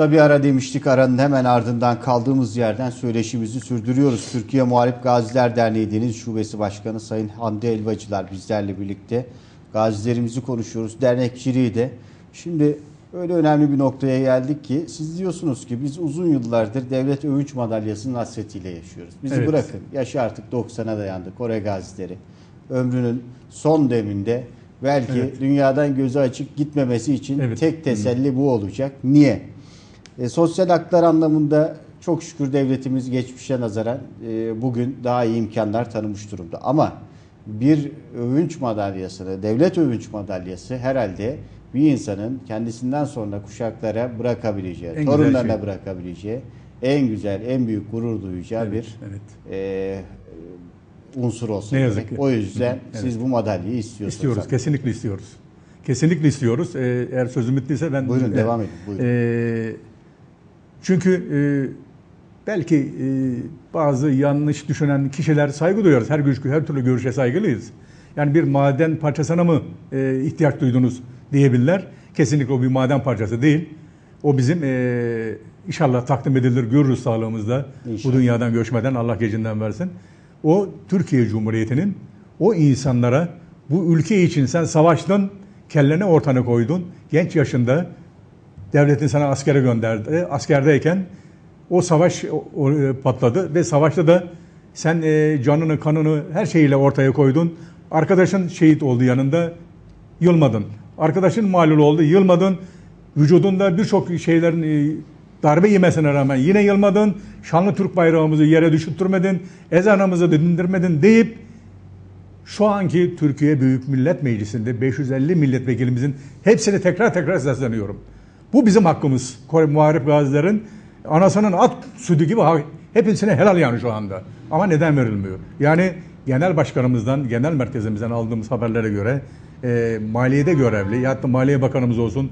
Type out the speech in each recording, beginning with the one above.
Kısa bir ara demiştik. Aranın hemen ardından kaldığımız yerden söyleşimizi sürdürüyoruz. Türkiye Muharip Gaziler Derneği Deniz Şubesi Başkanı Sayın Hamdi Elvacılar bizlerle birlikte. Gazilerimizi konuşuyoruz. Dernekçiliği de. Şimdi öyle önemli bir noktaya geldik ki siz diyorsunuz ki biz uzun yıllardır devlet övünç madalyasının hasretiyle yaşıyoruz. Bizi Evet. bırakın. Yaşı artık 90'a dayandı Kore gazileri. Ömrünün son deminde belki Evet. dünyadan gözü açık gitmemesi için Evet. tek teselli bu olacak. Niye? E, sosyal haklar anlamında çok şükür devletimiz geçmişe nazaran e, bugün daha iyi imkanlar tanımış durumda. Ama bir övünç madalyasını, devlet övünç madalyası herhalde bir insanın kendisinden sonra kuşaklara bırakabileceği, En torunlarına şey. bırakabileceği en güzel, en büyük gurur duyacağı Evet, bir evet. e, unsur olsun. Ne yazık ki. O yüzden Evet. siz bu madalyayı istiyorsunuz. İstiyoruz, kesinlikle istiyoruz. Kesinlikle istiyoruz. Ee, eğer sözüm bittiyse ben... Buyurun, Evet. devam edin, buyurun. Ee, çünkü e, belki e, bazı yanlış düşünen kişiler saygı duyuyoruz. Her, görüş, her türlü görüşe saygılıyız. Yani bir maden parçasına mı e, ihtiyaç duydunuz diyebilirler. Kesinlikle o bir maden parçası değil. O bizim e, inşallah takdim edilir görürüz sağlığımızda. İnşallah. Bu dünyadan göçmeden Allah gecinden versin. O Türkiye Cumhuriyeti'nin o insanlara bu ülke için sen savaştın, kellene ortana koydun. Genç yaşında devletin sana askere gönderdi. Askerdeyken o savaş e, patladı ve savaşta da sen e, canını, kanını her şeyiyle ortaya koydun. Arkadaşın şehit oldu yanında, yılmadın. Arkadaşın malul oldu, yılmadın. Vücudunda birçok şeylerin e, darbe yemesine rağmen yine yılmadın. Şanlı Türk bayrağımızı yere düşürtmedin. Ezanımızı dindirmedin deyip şu anki Türkiye Büyük Millet Meclisi'nde 550 milletvekilimizin hepsini tekrar tekrar sesleniyorum. Bu bizim hakkımız. Kore Muharip Gazilerin anasının at sütü gibi hepsine helal yani şu anda. Ama neden verilmiyor? Yani genel başkanımızdan, genel merkezimizden aldığımız haberlere göre e, maliyede görevli ya da maliye bakanımız olsun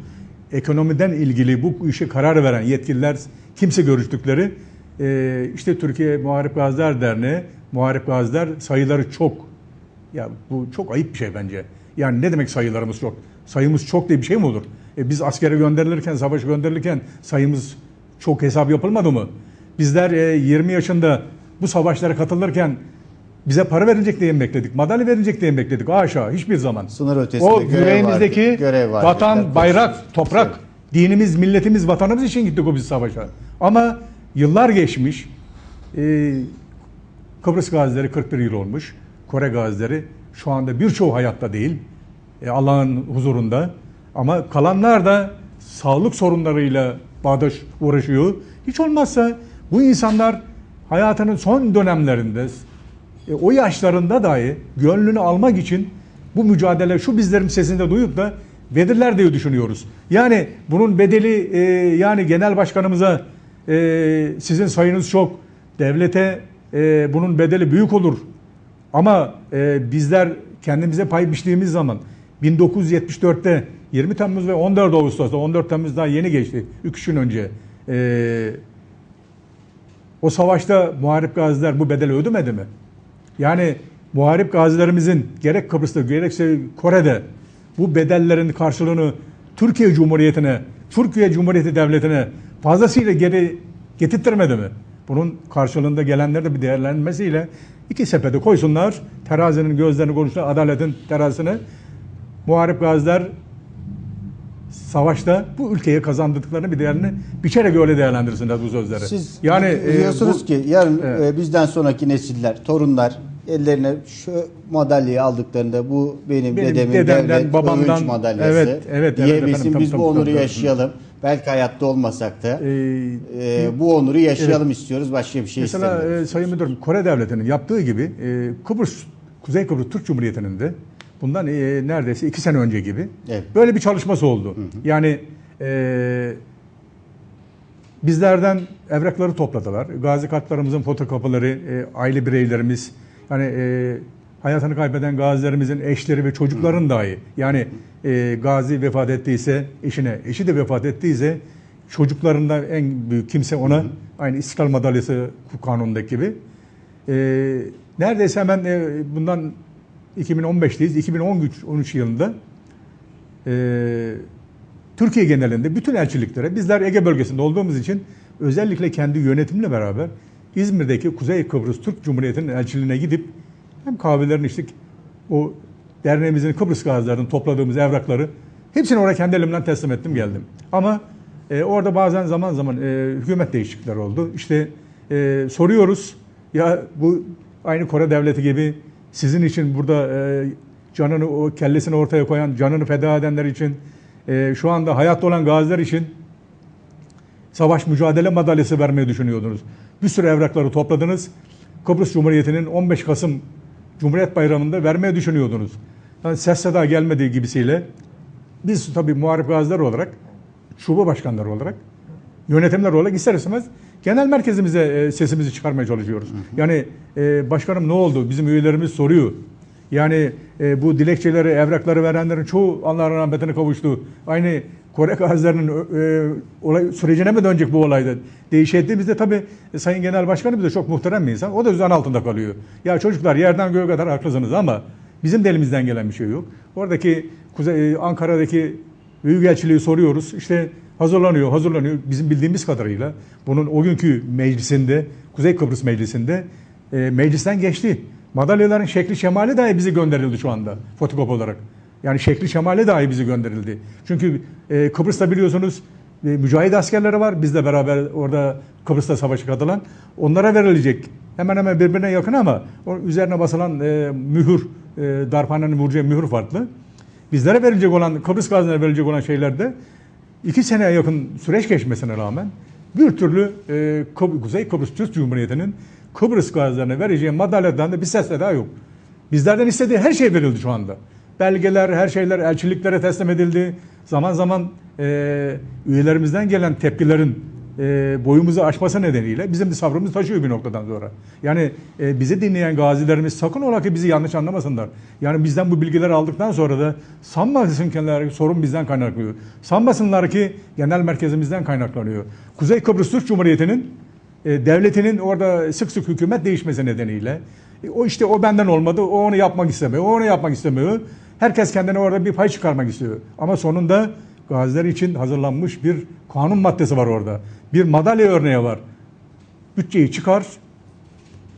ekonomiden ilgili bu işe karar veren yetkililer kimse görüştükleri e, işte Türkiye Muharip Gaziler Derneği Muharip Gaziler sayıları çok ya bu çok ayıp bir şey bence. Yani ne demek sayılarımız çok? Sayımız çok diye bir şey mi olur? E biz askere gönderilirken, savaş gönderilirken sayımız çok hesap yapılmadı mı? Bizler e, 20 yaşında bu savaşlara katılırken bize para verilecek diye mi bekledik? Madalya verilecek diye mi bekledik? Haşa hiçbir zaman. Sınır ötesinde o görev yüreğimizdeki vardı, görev vardı. vatan, bayrak, toprak, Evet. dinimiz, milletimiz, vatanımız için gittik o biz savaşa. Ama yıllar geçmiş. E, Kıbrıs gazileri 41 yıl olmuş. Kore gazileri şu anda birçoğu hayatta değil. E, Allah'ın huzurunda. Ama kalanlar da sağlık sorunlarıyla bağdaş uğraşıyor. Hiç olmazsa bu insanlar hayatının son dönemlerinde e, o yaşlarında dahi gönlünü almak için bu mücadele şu bizlerin sesinde duyup da verirler diye düşünüyoruz. Yani bunun bedeli e, yani genel başkanımıza e, sizin sayınız çok, devlete e, bunun bedeli büyük olur. Ama e, bizler kendimize pay biçtiğimiz zaman 1974'te 20 Temmuz ve 14 Ağustos'ta 14 Temmuz daha yeni geçti 3 gün önce. E, o savaşta muharip gaziler bu bedeli ödemedi mi? Yani muharip gazilerimizin gerek Kıbrıs'ta gerekse Kore'de bu bedellerin karşılığını Türkiye Cumhuriyeti'ne, Türkiye Cumhuriyeti Devleti'ne fazlasıyla geri getirttirmedi mi? Bunun karşılığında gelenler de bir değerlenmesiyle iki sepete koysunlar. Terazinin gözlerini konuştular, adaletin terazisini. Muharip gaziler savaşta bu ülkeye kazandırdıklarını bir değerini biçerek öyle değerlendirsinler bu sözleri. Siz yani e, diyorsunuz bu- ki yarın Evet. e, bizden sonraki nesiller, torunlar ellerine şu madalyayı aldıklarında bu benim, Benim dedemin dedemden, devlet babamdan, madalyası evet, evet, evet efendim, tabii, Biz tabii, bu onuru tabii. yaşayalım. Belki hayatta olmasak da Ee, e, bu onuru yaşayalım istiyoruz. Başka bir şey Mesela istemiyoruz. e, Sayın Müdürüm Kore Devleti'nin yaptığı gibi e, Kıbrıs, Kuzey Kıbrıs Türk Cumhuriyeti'nin de bundan e, neredeyse iki sene önce gibi Evet. böyle bir çalışması oldu. Yani e, bizlerden evrakları topladılar. Gazi kartlarımızın fotokopileri, e, aile bireylerimiz, yani e, hayatını kaybeden gazilerimizin eşleri ve çocukların dahi yani e, gazi vefat ettiyse eşine, eşi de vefat ettiyse çocuklarından en büyük kimse ona aynı İstiklal Madalyası kanunundaki gibi e, neredeyse hemen e, bundan 2015'teyiz. 2013 13 yılında e, Türkiye genelinde bütün elçiliklere bizler Ege bölgesinde olduğumuz için özellikle kendi yönetimle beraber İzmir'deki Kuzey Kıbrıs Türk Cumhuriyeti'nin elçiliğine gidip hem kahvelerini içtik o derneğimizin Kıbrıs gazilerinin topladığımız evrakları hepsini oraya kendi elimden teslim ettim geldim. Ama e, orada bazen zaman zaman e, hükümet değişiklikleri oldu. İşte e, soruyoruz ya bu aynı Kore devleti gibi sizin için burada e, canını o kellesini ortaya koyan, canını feda edenler için e, şu anda hayatta olan gaziler için savaş mücadele madalyası vermeyi düşünüyordunuz. Bir sürü evrakları topladınız. Kıbrıs Cumhuriyeti'nin 15 Kasım Cumhuriyet Bayramı'nda vermeyi düşünüyordunuz. Yani ses seda gelmediği gibisiyle biz tabii muharip gaziler olarak, şube başkanları olarak, yönetimler olarak ister istemez genel merkezimize e, sesimizi çıkarmaya çalışıyoruz. Yani e, başkanım ne oldu? Bizim üyelerimiz soruyor. Yani e, bu dilekçeleri, evrakları verenlerin çoğu Allah'ın rahmetine kavuştu. Aynı Kore gazilerinin e, olay sürecine mi dönecek bu olayda? Değişettiğimizde tabii e, Sayın Genel Başkanımız da çok muhterem bir insan. O da zan altında kalıyor. Ya çocuklar yerden göğe kadar haklısınız ama bizim de elimizden gelen bir şey yok. Oradaki Kuzey, e, Ankara'daki Büyükelçiliği soruyoruz. İşte hazırlanıyor, hazırlanıyor. Bizim bildiğimiz kadarıyla bunun o günkü meclisinde, Kuzey Kıbrıs Meclisi'nde e, meclisten geçti. Madalyaların şekli şemali dahi bize gönderildi şu anda fotokop olarak. Yani şekli şemali dahi bize gönderildi. Çünkü e, Kıbrıs'ta biliyorsunuz e, mücahit askerleri var. Bizle beraber orada Kıbrıs'ta savaşa katılan. Onlara verilecek. Hemen hemen birbirine yakın ama üzerine basılan e, mühür, e, darphanenin vuracağı mühür farklı. Bizlere verilecek olan, Kıbrıs gazilerine verilecek olan şeylerde iki seneye yakın süreç geçmesine rağmen bir türlü e, Kuzey Kıbrıs Türk Cumhuriyeti'nin Kıbrıs gazilerine vereceği madalyadan da bir ses daha yok. Bizlerden istediği her şey verildi şu anda. Belgeler, her şeyler elçiliklere teslim edildi. Zaman zaman e, üyelerimizden gelen tepkilerin e, boyumuzu aşması nedeniyle bizim de sabrımız taşıyor bir noktadan sonra. Yani e, bizi dinleyen gazilerimiz sakın ola ki bizi yanlış anlamasınlar. Yani bizden bu bilgileri aldıktan sonra da sanmasınlar ki sorun bizden kaynaklanıyor. Sanmasınlar ki genel merkezimizden kaynaklanıyor. Kuzey Kıbrıs Türk Cumhuriyeti'nin e, devletinin orada sık sık hükümet değişmesi nedeniyle e, o işte o benden olmadı, o onu yapmak istemiyor, o onu yapmak istemiyor. Herkes kendine orada bir pay çıkarmak istiyor. Ama sonunda gaziler için hazırlanmış bir kanun maddesi var orada. Bir madalya örneği var. Bütçeyi çıkar,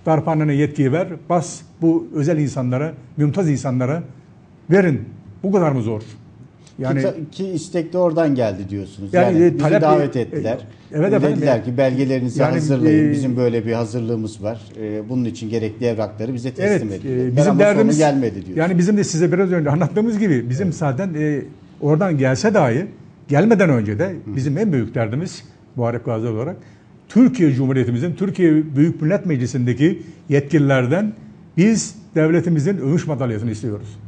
darphanene yetkiyi ver, bas bu özel insanlara, mümtaz insanlara verin. Bu kadar mı zor? Yani ki, ki istek de oradan geldi diyorsunuz. Yani, Yani, e, bizi talep- davet e, ettiler. evet E, efendim, Dediler yani- ki belgelerinizi Yani, hazırlayın. e, Bizim böyle bir hazırlığımız var. E, bunun için gerekli evrakları bize teslim Evet, edin. e, bizim derdimiz gelmedi diyor. Yani bizim de size biraz önce anlattığımız gibi bizim zaten e, oradan gelse dahi gelmeden önce de bizim en büyük derdimiz Muharrep Gazi olarak Türkiye Cumhuriyetimizin Türkiye Büyük Millet Meclisi'ndeki yetkililerden biz devletimizin övüş madalyasını istiyoruz.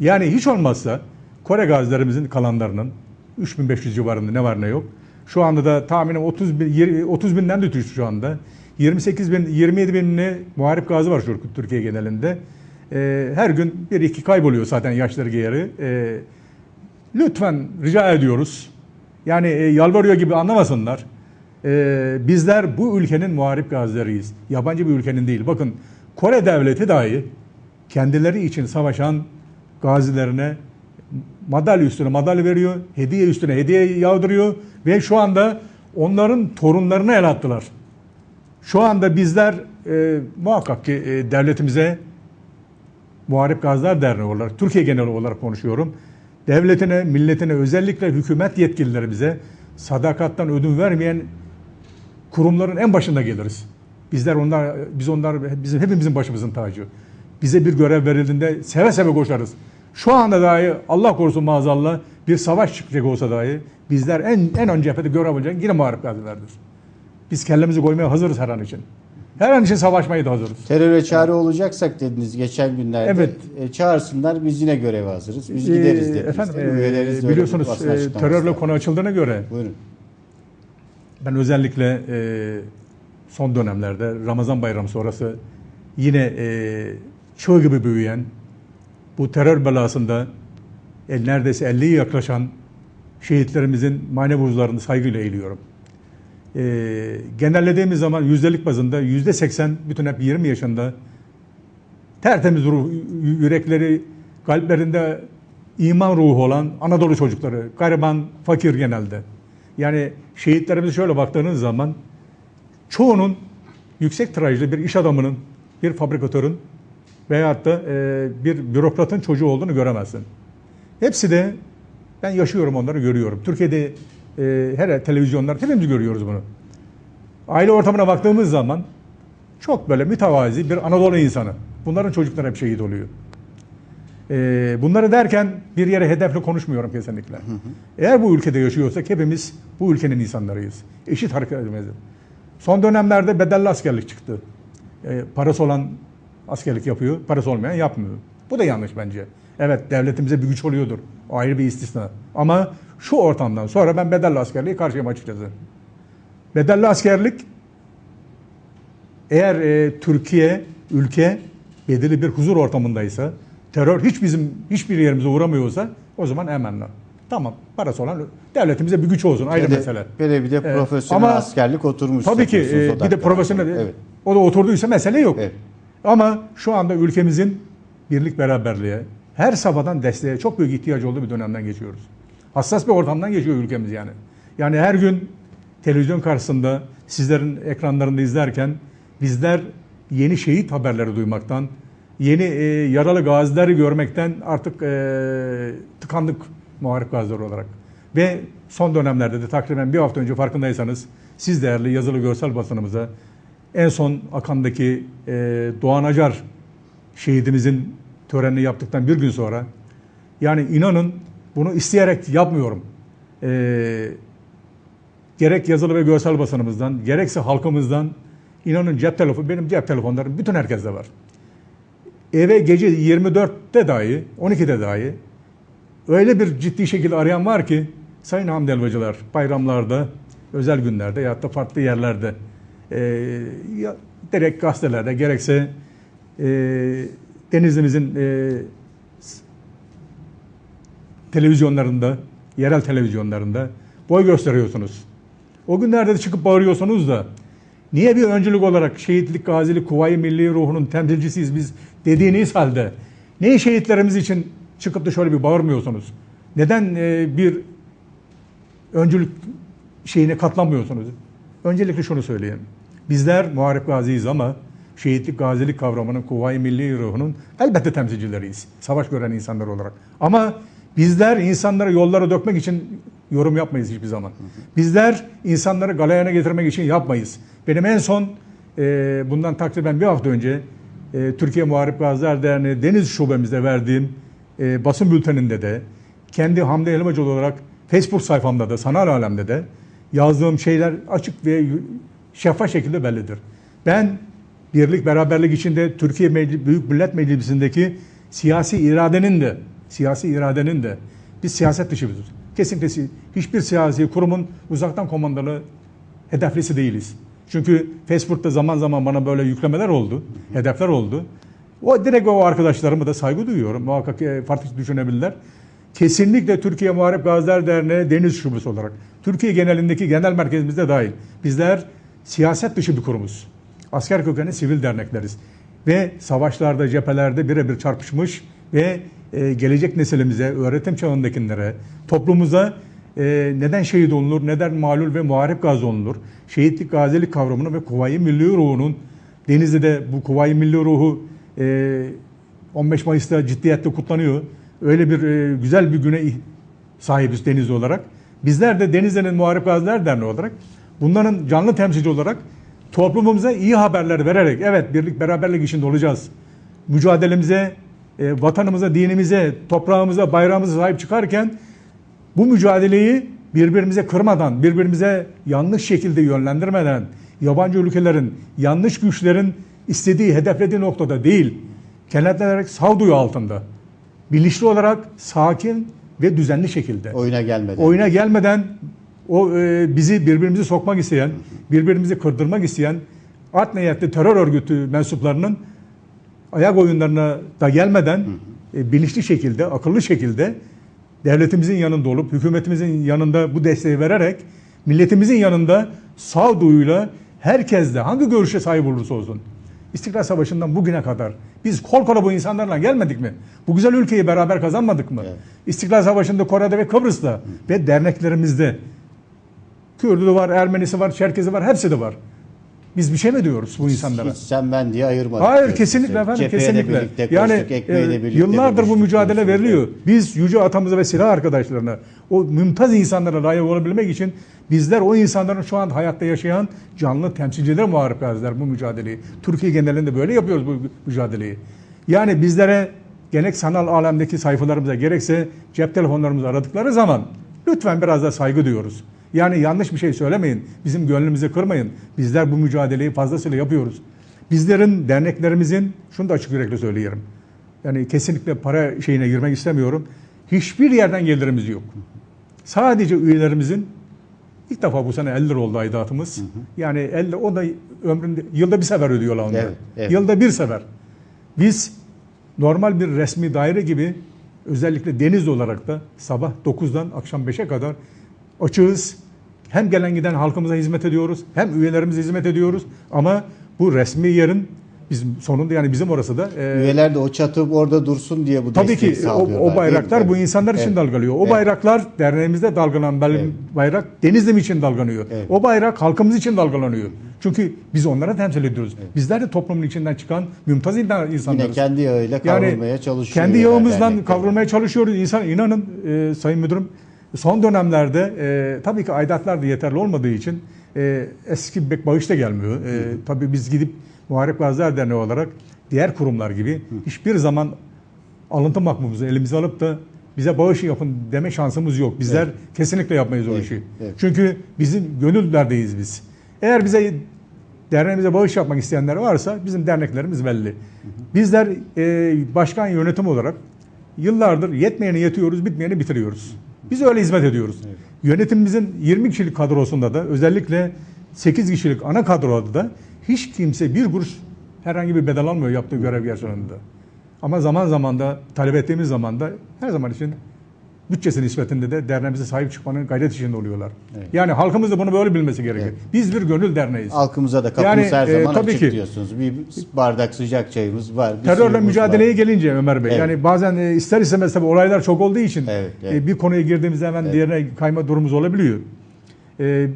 Yani hiç olmazsa Kore gazilerimizin kalanlarının 3500 civarında ne var ne yok. Şu anda da tahminim 30 bin, yir- 30 binden de düştü şu anda. 28 bin, 27 bin ne muharip gazi var şu Türkiye genelinde. Ee, her gün bir iki kayboluyor zaten yaşları geri. Ee, lütfen rica ediyoruz. Yani e, yalvarıyor gibi anlamasınlar. Ee, bizler bu ülkenin muharip gazileriyiz. Yabancı bir ülkenin değil. Bakın Kore devleti dahi kendileri için savaşan gazilerine madalya üstüne madalya veriyor, hediye üstüne hediye yağdırıyor ve şu anda onların torunlarına el attılar. Şu anda bizler e, muhakkak ki e, devletimize Muharip Gaziler Derneği olarak, Türkiye genel olarak konuşuyorum. Devletine, milletine, özellikle hükümet yetkililerimize sadakattan ödün vermeyen kurumların en başında geliriz. Bizler onlar, biz onlar, bizim hepimizin başımızın tacı. Bize bir görev verildiğinde seve seve koşarız. Şu anda dahi Allah korusun maazallah bir savaş çıkacak olsa dahi bizler en en ön cephede görev alacak yine muharip gazilerdir. Biz kellemizi koymaya hazırız her an için. Her an için savaşmaya da hazırız. Teröre çare olacaksak dediniz geçen günlerde. Evet. E, çağırsınlar biz yine göreve hazırız. Biz Ee, gideriz dediniz. Efendim e, biliyorsunuz e, terörle konu açıldığına göre Buyurun. ben özellikle e, son dönemlerde Ramazan bayramı sonrası yine e, çığ gibi büyüyen bu terör belasında el, neredeyse 50'ye yaklaşan şehitlerimizin manevi huzurlarını saygıyla eğiliyorum. E, genellediğimiz zaman yüzdelik bazında yüzde 80 bütün hep 20 yaşında tertemiz ruh, yürekleri, kalplerinde iman ruhu olan Anadolu çocukları, gariban, fakir genelde. Yani şehitlerimize şöyle baktığınız zaman çoğunun yüksek tirajlı bir iş adamının, bir fabrikatörün veyahut da e, bir bürokratın çocuğu olduğunu göremezsin. Hepsi de ben yaşıyorum onları görüyorum. Türkiye'de e, her televizyonlar hepimiz görüyoruz bunu. Aile ortamına baktığımız zaman çok böyle mütevazi bir Anadolu insanı. Bunların çocukları hep şehit oluyor. E, bunları derken bir yere hedefle konuşmuyorum kesinlikle. Eğer bu ülkede yaşıyorsak hepimiz bu ülkenin insanlarıyız. Eşit hareket etmeliyiz. Son dönemlerde bedelli askerlik çıktı. E, parası olan askerlik yapıyor, parası olmayan yapmıyor. Bu da yanlış bence. Evet devletimize bir güç oluyordur. O ayrı bir istisna. Ama şu ortamdan sonra ben bedelli askerliği karşıyım açıkçası. Bedelli askerlik eğer e, Türkiye, ülke belirli bir huzur ortamındaysa, terör hiç bizim hiçbir yerimize uğramıyorsa o zaman emenle. Tamam parası olan devletimize bir güç olsun ayrı de- mesele. De bir de profesyonel Ama askerlik oturmuş. Tabii ki e, bir de profesyonel. Evet. o da oturduysa mesele yok. Evet. Ama şu anda ülkemizin birlik beraberliğe, her safhadan desteğe çok büyük ihtiyaç olduğu bir dönemden geçiyoruz. Hassas bir ortamdan geçiyor ülkemiz yani. Yani her gün televizyon karşısında sizlerin ekranlarında izlerken bizler yeni şehit haberleri duymaktan, yeni e, yaralı gazileri görmekten artık e, tıkandık muharip gaziler olarak. Ve son dönemlerde de takriben bir hafta önce farkındaysanız siz değerli yazılı görsel basınımıza en son Akan'daki e, Doğan Acar şehidimizin törenini yaptıktan bir gün sonra yani inanın bunu isteyerek yapmıyorum. E, gerek yazılı ve görsel basınımızdan gerekse halkımızdan inanın cep telefonu benim cep telefonlarım bütün herkeste var. Eve gece 24'te dahi 12'de dahi öyle bir ciddi şekilde arayan var ki Sayın Hamdi Elbacılar bayramlarda, özel günlerde ya da farklı yerlerde e, ya, direkt gazetelerde gerekse e, Denizli'mizin e, televizyonlarında, yerel televizyonlarında boy gösteriyorsunuz. O günlerde de çıkıp bağırıyorsunuz da niye bir öncülük olarak şehitlik, gazilik, kuvayi milli ruhunun temsilcisiyiz biz dediğiniz halde niye şehitlerimiz için çıkıp da şöyle bir bağırmıyorsunuz? Neden e, bir öncülük şeyine katlanmıyorsunuz? Öncelikle şunu söyleyeyim. Bizler muharip gaziyiz ama şehitlik, gazilik kavramının, kuvayi milli ruhunun elbette temsilcileriyiz. Savaş gören insanlar olarak. Ama bizler insanları yollara dökmek için yorum yapmayız hiçbir zaman. Bizler insanları galeyana getirmek için yapmayız. Benim en son e, bundan takriben bir hafta önce e, Türkiye Muharip Gaziler Derneği Deniz Şubemizde verdiğim e, basın bülteninde de kendi Hamdi Elmacıoğlu olarak Facebook sayfamda da sanal alemde de yazdığım şeyler açık ve şeffaf şekilde bellidir. Ben birlik beraberlik içinde Türkiye Meclis, Büyük Millet Meclisi'ndeki siyasi iradenin de siyasi iradenin de biz siyaset dışı biziz. Kesinlikle si- hiçbir siyasi kurumun uzaktan komandalı hedeflisi değiliz. Çünkü Facebook'ta zaman zaman bana böyle yüklemeler oldu, hedefler oldu. O direkt o arkadaşlarıma da saygı duyuyorum. Muhakkak e, farklı düşünebilirler. Kesinlikle Türkiye Muharip Gaziler Derneği Deniz Şubesi olarak Türkiye genelindeki genel merkezimizde dahil bizler siyaset dışı bir kurumuz. Asker kökenli sivil dernekleriz. Ve savaşlarda, cephelerde birebir çarpışmış ve e, gelecek nesilimize, öğretim çağındakilere, toplumumuza e, neden şehit olunur, neden malul ve muharip gazi olunur, şehitlik, gazilik kavramını ve kuvayi milli ruhunun Denizli'de bu kuvayi milli ruhu e, 15 Mayıs'ta ciddiyetle kutlanıyor. Öyle bir e, güzel bir güne sahibiz Denizli olarak. Bizler de Denizli'nin Muharip Gaziler Derneği olarak bunların canlı temsilci olarak toplumumuza iyi haberler vererek evet birlik beraberlik içinde olacağız. Mücadelemize, e, vatanımıza, dinimize, toprağımıza, bayrağımıza sahip çıkarken bu mücadeleyi birbirimize kırmadan, birbirimize yanlış şekilde yönlendirmeden, yabancı ülkelerin, yanlış güçlerin istediği, hedeflediği noktada değil, kenetlenerek sağduyu altında, bilinçli olarak sakin ve düzenli şekilde Oyuna gelmeden. oyuna gelmeden o e, bizi birbirimizi sokmak isteyen, birbirimizi kırdırmak isteyen art niyetli terör örgütü mensuplarının ayak oyunlarına da gelmeden e, bilinçli şekilde, akıllı şekilde devletimizin yanında olup hükümetimizin yanında bu desteği vererek milletimizin yanında sağduyuyla herkes de hangi görüşe sahip olursa olsun İstiklal Savaşı'ndan bugüne kadar biz kol kola bu insanlarla gelmedik mi? Bu güzel ülkeyi beraber kazanmadık mı? Evet. İstiklal Savaşı'nda Kore'de ve Kıbrıs'ta ve derneklerimizde Kürdü var, Ermenisi var, Çerkezi var, hepsi de var. Biz bir şey mi diyoruz bu insanlara? Hiç sen ben diye ayırmadık. Hayır diyorsun kesinlikle efendim Cepheye kesinlikle. birlikte koştuk, yani e, birlikte yıllardır bu mücadele diyorsun. veriliyor. Biz yüce atamıza ve silah arkadaşlarına o mümtaz insanlara layık olabilmek için bizler o insanların şu an hayatta yaşayan canlı temsilciler muharip gaziler bu mücadeleyi. Türkiye genelinde böyle yapıyoruz bu mücadeleyi. Yani bizlere gerek sanal alemdeki sayfalarımıza gerekse cep telefonlarımızı aradıkları zaman lütfen biraz da saygı duyuyoruz. Yani yanlış bir şey söylemeyin. Bizim gönlümüzü kırmayın. Bizler bu mücadeleyi fazlasıyla yapıyoruz. Bizlerin, derneklerimizin, şunu da açık yürekli söyleyelim. Yani kesinlikle para şeyine girmek istemiyorum. Hiçbir yerden gelirimiz yok. Sadece üyelerimizin ilk defa bu sene 50 lira oldu aidatımız. Yani 50 o da ömründe yılda bir sefer ödüyorlar onlar. Evet, evet. Yılda bir sefer. Biz normal bir resmi daire gibi özellikle deniz olarak da sabah 9'dan akşam 5'e kadar açığız. Hem gelen giden halkımıza hizmet ediyoruz, hem üyelerimize hizmet ediyoruz. Ama bu resmi yerin bizim sonunda yani bizim orası da e, Üyeler de o çatı orada dursun diye bu Tabii ki o, o bayraklar bu insanlar için Evet. dalgalıyor. O Evet. bayraklar derneğimizde dalgalanan Evet. bayrak Denizli için dalgalanıyor. Evet. O bayrak halkımız için dalgalanıyor. Çünkü biz onlara temsil ediyoruz. Bizler de toplumun içinden çıkan mümtaz insan- Yine insanlarız. kendi yağıyla kavrulmaya çalışıyor. Kendi üyeler, yağımızdan kavrulmaya çalışıyoruz. İnsan inanın e, Sayın Müdürüm son dönemlerde e, tabii ki aidatlar da yeterli olmadığı için e, eski bek bağış da gelmiyor. E, tabii biz gidip Muharip Gaziler Derneği olarak diğer kurumlar gibi hiçbir zaman alıntı makbumuzu elimize alıp da bize bağış yapın deme şansımız yok. Bizler Evet. kesinlikle yapmayız o Evet, işi. evet. Çünkü bizim gönüllerdeyiz biz. Eğer bize derneğimize bağış yapmak isteyenler varsa bizim derneklerimiz belli. Bizler e, başkan yönetim olarak yıllardır yetmeyeni yetiyoruz, bitmeyeni bitiriyoruz. Biz öyle hizmet ediyoruz. Yönetimimizin 20 kişilik kadrosunda da özellikle 8 kişilik ana kadroda da hiç kimse bir kuruş herhangi bir bedel almıyor yaptığı görev karşılığında. Ama zaman zaman da talep ettiğimiz zaman da her zaman için bütçesi nispetinde de derneğimize sahip çıkmanın gayret içinde oluyorlar. Evet. Yani halkımız da bunu böyle bilmesi gerekir. Evet. Biz bir gönül derneğiz. Halkımıza da kapımız Yani, her e, zaman tabii açık ki. diyorsunuz. Bir bardak sıcak çayımız var. bir Terörle mücadeleye var. gelince Ömer Bey, Evet. yani bazen e, ister istemez tabii olaylar çok olduğu için Evet, e, evet. bir konuya girdiğimizde hemen diğerine kayma durumumuz olabiliyor. E,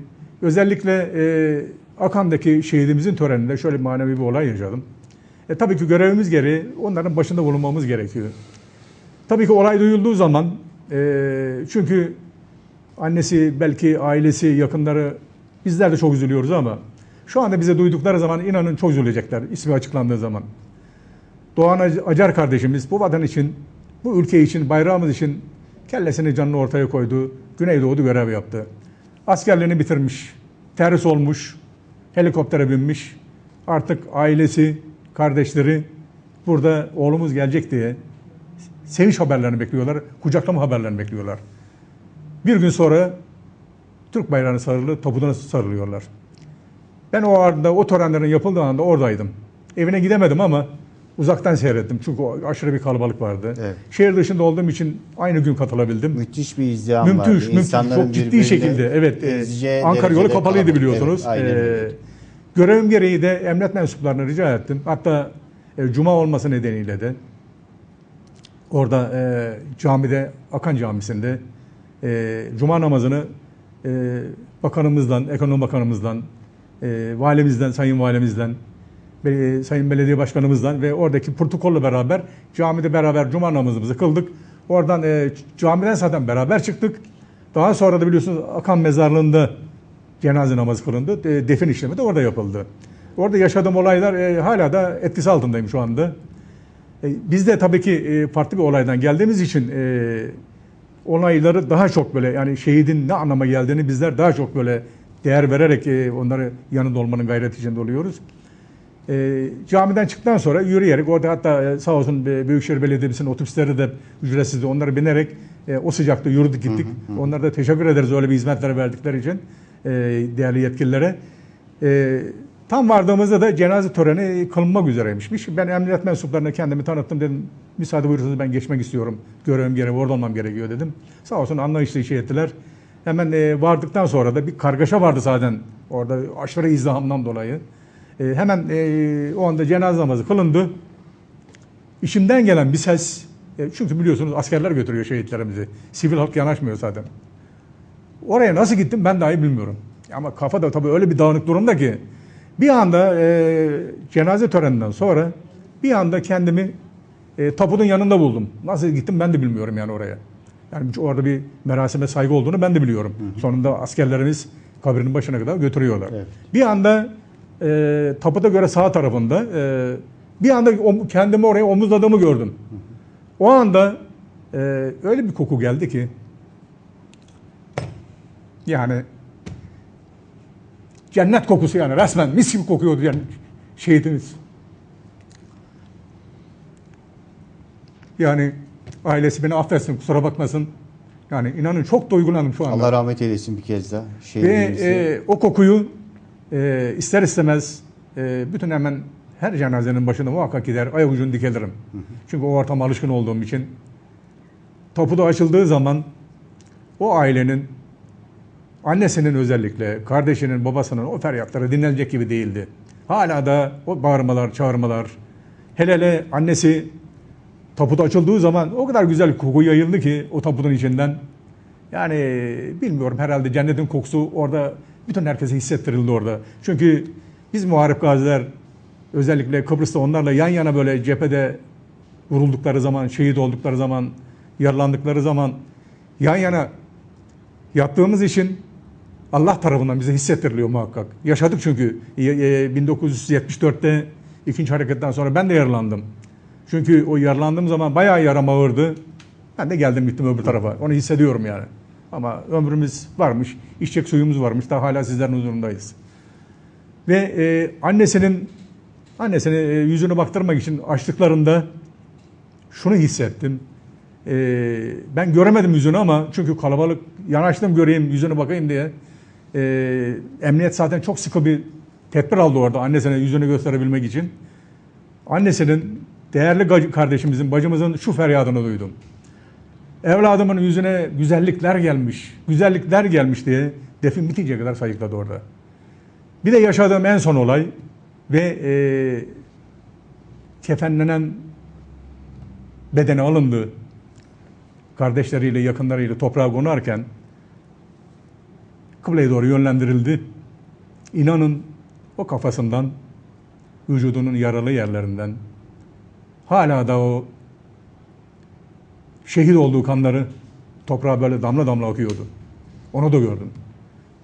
özellikle e, Akan'daki şehidimizin töreninde şöyle bir manevi bir olay yaşadım. E, tabii ki görevimiz gereği onların başında bulunmamız gerekiyor. Tabii ki olay duyulduğu zaman e, çünkü annesi belki ailesi yakınları bizler de çok üzülüyoruz ama şu anda bize duydukları zaman inanın çok üzülecekler ismi açıklandığı zaman. Doğan Ac- Acar kardeşimiz bu vatan için, bu ülke için, bayrağımız için kellesini canını ortaya koydu. Güneydoğu'da görev yaptı. Askerliğini bitirmiş, terhis olmuş, helikoptere binmiş. Artık ailesi, kardeşleri burada oğlumuz gelecek diye sevinç haberlerini bekliyorlar, kucaklama haberlerini bekliyorlar. Bir gün sonra Türk bayrağına sarılı, topuna sarılıyorlar. Ben o anda, o törenlerin yapıldığı anda oradaydım. Evine gidemedim ama uzaktan seyrettim. Çünkü aşırı bir kalabalık vardı. Evet. Şehir dışında olduğum için aynı gün katılabildim. Müthiş bir izdiham Müthiş, vardı. müthiş. İnsanların Çok ciddi şekilde. Evet. e, ezeceği Ankara yolu kapalıydı kalabalık. biliyorsunuz. Evet, aynen E, öyle. görevim gereği de emniyet mensuplarına rica ettim. Hatta e, cuma olması nedeniyle de orada e, camide, Akan Camisi'nde e, cuma namazını e, bakanımızdan, ekonomi bakanımızdan, e, valimizden, sayın valimizden, be- sayın belediye başkanımızdan ve oradaki protokolle beraber camide beraber cuma namazımızı kıldık. Oradan e, camiden zaten beraber çıktık. Daha sonra da biliyorsunuz Akan mezarlığında cenaze namazı kılındı. E, defin işlemi de orada yapıldı. Orada yaşadığım olaylar e, hala da etkisi altındayım şu anda. E, Biz de tabii ki e, farklı bir olaydan geldiğimiz için e, olayları daha çok böyle yani şehidin ne anlama geldiğini bizler daha çok böyle değer vererek onları yanında olmanın gayreti içinde oluyoruz. E, camiden çıktıktan sonra yürüyerek orada hatta sağ olsun Büyükşehir Belediye'mizin otobüsleri de ücretsizdi. Onları binerek e, o sıcakta yürüdük gittik. Onlara da teşekkür ederiz öyle bir hizmetleri verdikleri için e, değerli yetkililere. E, tam vardığımızda da cenaze töreni kılınmak üzereymiş. Ben emniyet mensuplarına kendimi tanıttım dedim. Müsaade buyursanız ben geçmek istiyorum. Görevim gereği orada olmam gerekiyor dedim. Sağ olsun anlayışla şey ettiler. Hemen e, vardıktan sonra da bir kargaşa vardı zaten orada aşırı izdihamdan dolayı. E, hemen e, o anda cenaze namazı kılındı. İçimden gelen bir ses, e, çünkü biliyorsunuz askerler götürüyor şehitlerimizi. Sivil halk yanaşmıyor zaten. Oraya nasıl gittim ben dahi bilmiyorum. Ama kafa da tabii öyle bir dağınık durumda ki bir anda e, cenaze töreninden sonra bir anda kendimi e, tapudun yanında buldum. Nasıl gittim ben de bilmiyorum yani oraya. Yani orada bir merasime saygı olduğunu ben de biliyorum. Sonunda askerlerimiz kabrinin başına kadar götürüyorlar. Evet. Bir anda e, taputa göre sağ tarafında e, bir anda kendimi oraya omuzladığımı gördüm. O anda e, öyle bir koku geldi ki yani cennet kokusu yani resmen mis gibi kokuyordu yani şehidimiz. Yani ailesi beni affetsin kusura bakmasın. Yani inanın çok duygulandım şu anda. Allah rahmet eylesin bir kez daha. Ve e, o kokuyu e, ister istemez e, bütün hemen her cenazenin başında muhakkak gider, ayak ucunu dikelirim. Çünkü o ortama alışkın olduğum için. Tapuda açıldığı zaman o ailenin, annesinin özellikle, kardeşinin, babasının o feryatları dinlenecek gibi değildi. Hala da o bağırmalar, çağırmalar, hele hele annesi taput açıldığı zaman o kadar güzel koku yayıldı ki o taputun içinden. Yani bilmiyorum herhalde cennetin kokusu orada bütün herkese hissettirildi orada. Çünkü biz muharip gaziler özellikle Kıbrıs'ta onlarla yan yana böyle cephede vuruldukları zaman, şehit oldukları zaman, yaralandıkları zaman yan yana yattığımız için Allah tarafından bize hissettiriliyor muhakkak. Yaşadık çünkü E, e, 1974'te ikinci hareketten sonra ben de yaralandım. Çünkü o yaralandığım zaman bayağı yaram ağırdı. Ben de geldim gittim öbür tarafa. Onu hissediyorum yani. Ama ömrümüz varmış, içecek suyumuz varmış. Daha hala sizlerin huzurundayız. Ve e, annesinin annesine e, yüzünü baktırmak için açtıklarında şunu hissettim. E, ben göremedim yüzünü ama çünkü kalabalık yanaştım göreyim yüzünü bakayım diye. E, emniyet zaten çok sıkı bir tedbir aldı orada annesine yüzünü gösterebilmek için. Annesinin değerli kardeşimizin, bacımızın şu feryadını duydum. Evladımın yüzüne güzellikler gelmiş, güzellikler gelmiş diye defin bitinceye kadar sayıkladı orada. Bir de yaşadığım en son olay ve e, kefenlenen bedeni alındı. Kardeşleriyle, yakınlarıyla toprağa konarken kıbleye doğru yönlendirildi. İnanın o kafasından, vücudunun yaralı yerlerinden hala da o şehit olduğu kanları toprağa böyle damla damla akıyordu. Onu da gördüm.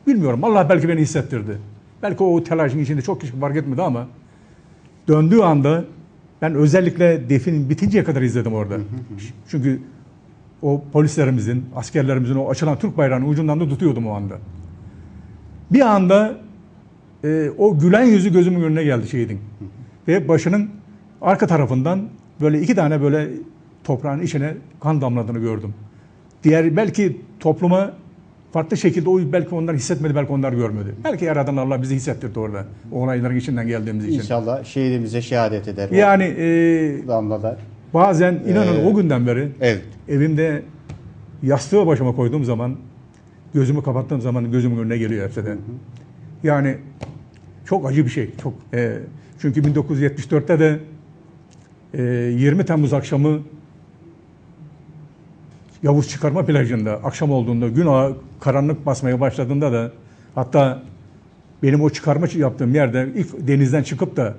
Bilmiyorum Allah belki beni hissettirdi. Belki o telaşın içinde çok kişi fark etmedi ama döndüğü anda ben özellikle defin bitinceye kadar izledim orada. Çünkü o polislerimizin, askerlerimizin o açılan Türk bayrağının ucundan da tutuyordum o anda. Bir anda e, o gülen yüzü gözümün önüne geldi şehidin. Ve başının arka tarafından böyle iki tane böyle toprağın içine kan damladığını gördüm. Diğer belki topluma farklı şekilde o belki onlar hissetmedi, belki onlar görmedi. Belki Yaradan Allah bizi hissettirdi orada. O olayların içinden geldiğimiz için. İnşallah şehidimize şehadet eder. Yani e, damlalar. bazen inanın Ee, o günden beri Evet. evimde yastığı başıma koyduğum zaman gözümü kapattığım zaman gözümün önüne geliyor hepsi de. Yani çok acı bir şey. Çok e, çünkü 1974'te de e, 20 Temmuz akşamı Yavuz Çıkarma plajında akşam olduğunda gün ağa karanlık basmaya başladığında da hatta benim o çıkarma yaptığım yerde ilk denizden çıkıp da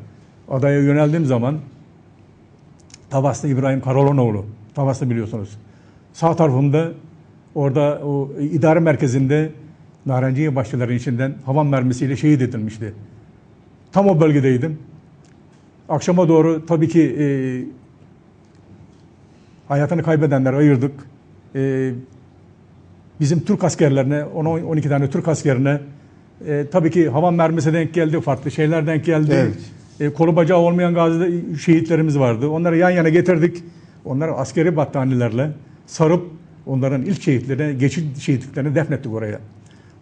adaya yöneldiğim zaman Tavaslı İbrahim Karalonoğlu. Tavaslı biliyorsunuz. Sağ tarafımda orada o idare merkezinde Narenciye başçıların içinden havan mermisiyle şehit edilmişti. Tam o bölgedeydim. Akşama doğru tabii ki e, hayatını kaybedenler ayırdık. E, bizim Türk askerlerine, 10-12 tane Türk askerine e, tabii ki havan mermisi denk geldi, farklı şeyler denk geldi. Evet. E, kolu bacağı olmayan gazi şehitlerimiz vardı. Onları yan yana getirdik. Onları askeri battaniyelerle sarıp onların ilk şehitlerine, geçit şehitliklerine defnettik oraya.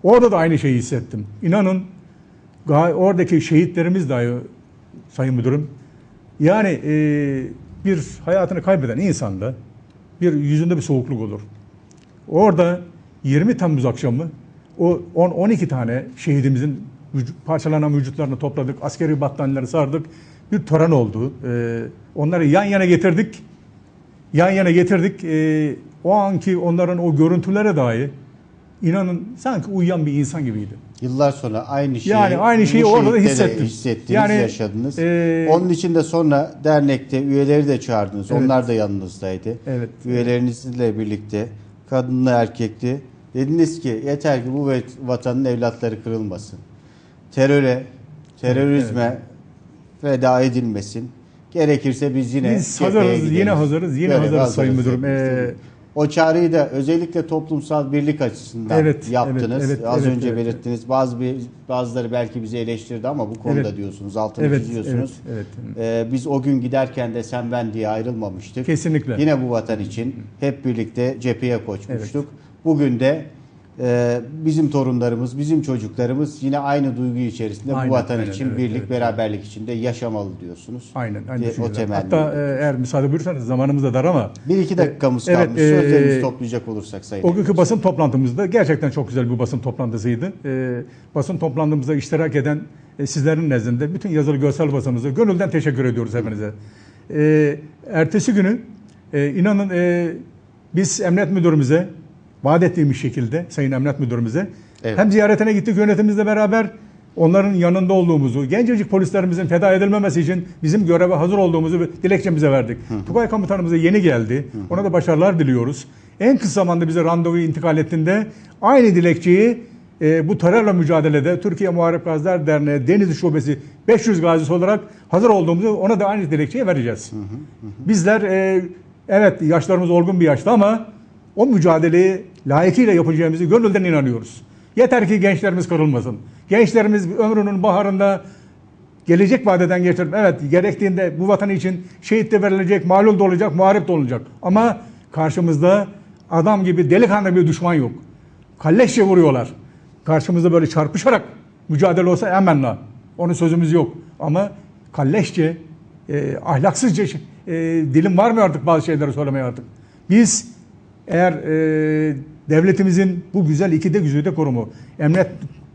Orada da aynı şeyi hissettim. İnanın oradaki şehitlerimiz dahi Sayın Müdürüm yani e, bir hayatını kaybeden insanda bir yüzünde bir soğukluk olur. Orada 20 Temmuz akşamı o 10-12 tane şehidimizin parçalanan vücutlarını topladık, askeri battaniyeleri sardık. Bir tören oldu. Ee, onları yan yana getirdik. Yan yana getirdik. Ee, o anki onların o görüntülere dahi inanın sanki uyuyan bir insan gibiydi. Yıllar sonra aynı şeyi Yani aynı şeyi orada hissettim. hissettiniz, Yani, yaşadınız. e, Onun için de sonra dernekte üyeleri de çağırdınız. Evet. Onlar da yanınızdaydı. Evet. Üyelerinizle birlikte kadınlı erkekli dediniz ki yeter ki bu vatanın evlatları kırılmasın. Teröre, terörizme feda edilmesin. Gerekirse biz yine Biz hazırız, gideriz. yine hazırız, yine Göreve hazırız Sayın Müdürüm. Ee, o çağrıyı da özellikle toplumsal birlik açısından Evet, yaptınız. evet, evet, Az evet, önce evet. belirttiniz. Bazı bir, bazıları belki bizi eleştirdi ama bu konuda Evet. diyorsunuz, altını evet, çiziyorsunuz. evet, evet. Ee, biz o gün giderken de sen ben diye ayrılmamıştık. Kesinlikle. Yine bu vatan için hep birlikte cepheye koşmuştuk. Bugün de bizim torunlarımız, bizim çocuklarımız yine aynı duygu içerisinde Aynen, bu vatan aynen, için evet, birlik, evet. beraberlik içinde yaşamalı diyorsunuz. Aynen, aynı o temenni. Hatta e, eğer müsaade buyursanız zamanımız da dar ama bir iki dakikamız Evet, kalmış. e, Sözlerimizi toplayacak olursak sayın. O günkü basın toplantımızda gerçekten çok güzel bir basın toplantısıydı. Ee, basın toplantımıza iştirak eden e, sizlerin nezdinde bütün yazılı görsel basınımıza gönülden teşekkür ediyoruz hepinize. Ee, ertesi günü e, inanın e, biz emniyet müdürümüze vaat ettiğimiz şekilde Sayın Emniyet Müdürümüze Evet. hem ziyaretine gittik yönetimimizle beraber onların yanında olduğumuzu, gencecik polislerimizin feda edilmemesi için bizim göreve hazır olduğumuzu dilekçemize verdik. Tugay komutanımıza yeni geldi. Ona da başarılar diliyoruz. En kısa zamanda bize randevuyu intikal ettiğinde aynı dilekçeyi e, bu terörle mücadelede Türkiye Muharip Gaziler Derneği Denizli Şubesi 500 gazisi olarak hazır olduğumuzu ona da aynı dilekçeyi vereceğiz. Bizler e, evet yaşlarımız olgun bir yaşta ama o mücadeleyi layıkıyla yapacağımızı gönülden inanıyoruz. Yeter ki gençlerimiz kırılmasın. Gençlerimiz ömrünün baharında gelecek vadeden geçirip evet gerektiğinde bu vatan için şehit de verilecek, malul da olacak, muharip de olacak. Ama karşımızda adam gibi delikanlı bir düşman yok. Kalleşçe vuruyorlar. Karşımızda böyle çarpışarak mücadele olsa hemen Onun sözümüz yok. Ama kalleşçe, e, ahlaksızca e, dilim var mı artık bazı şeyleri söylemeye artık. Biz eğer e, devletimizin bu güzel ikide güzide kurumu, emniyet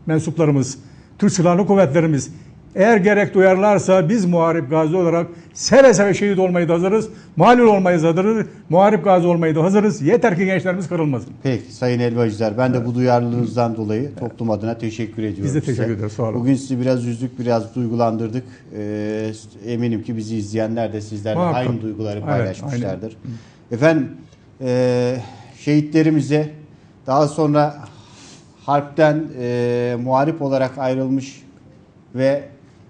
mensuplarımız, Türk Silahlı Kuvvetlerimiz eğer gerek duyarlarsa biz muharip gazi olarak seve seve şehit olmayı da hazırız. Malul olmayı da hazırız. Muharip gazi olmayı da hazırız. Yeter ki gençlerimiz kırılmasın. Peki Sayın Elvacılar ben de bu duyarlılığınızdan dolayı toplum adına teşekkür ediyorum Biz de size. teşekkür ederiz, sağ olun. Bugün sizi biraz üzdük, biraz duygulandırdık. Ee, eminim ki bizi izleyenler de sizlerle Muhakkak. aynı duyguları Evet, paylaşmışlardır. Efendim e, şehitlerimize daha sonra harpten e, muharip olarak ayrılmış ve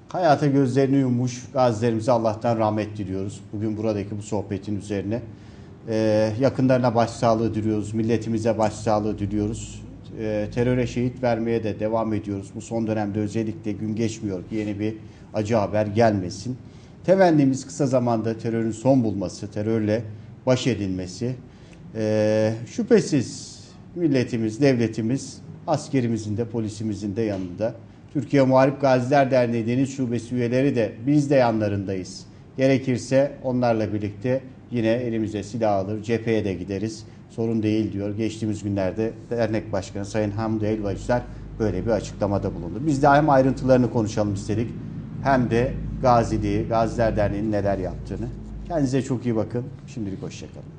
hayata gözlerini yummuş gazilerimize Allah'tan rahmet diliyoruz. Bugün buradaki bu sohbetin üzerine. Ee, yakınlarına başsağlığı diliyoruz. Milletimize başsağlığı diliyoruz. Ee, teröre şehit vermeye de devam ediyoruz. Bu son dönemde özellikle gün geçmiyor yeni bir acı haber gelmesin. Temennimiz kısa zamanda terörün son bulması, terörle baş edilmesi. Ee, şüphesiz milletimiz, devletimiz askerimizin de polisimizin de yanında. Türkiye Muharip Gaziler Derneği Deniz Şubesi üyeleri de biz de yanlarındayız. Gerekirse onlarla birlikte yine elimize silah alır, cepheye de gideriz. Sorun değil diyor. Geçtiğimiz günlerde dernek başkanı Sayın Hamdi Elvacılar böyle bir açıklamada bulundu. Biz de hem ayrıntılarını konuşalım istedik hem de Gaziliği, Gaziler Derneği'nin neler yaptığını. Kendinize çok iyi bakın. Şimdilik hoşçakalın.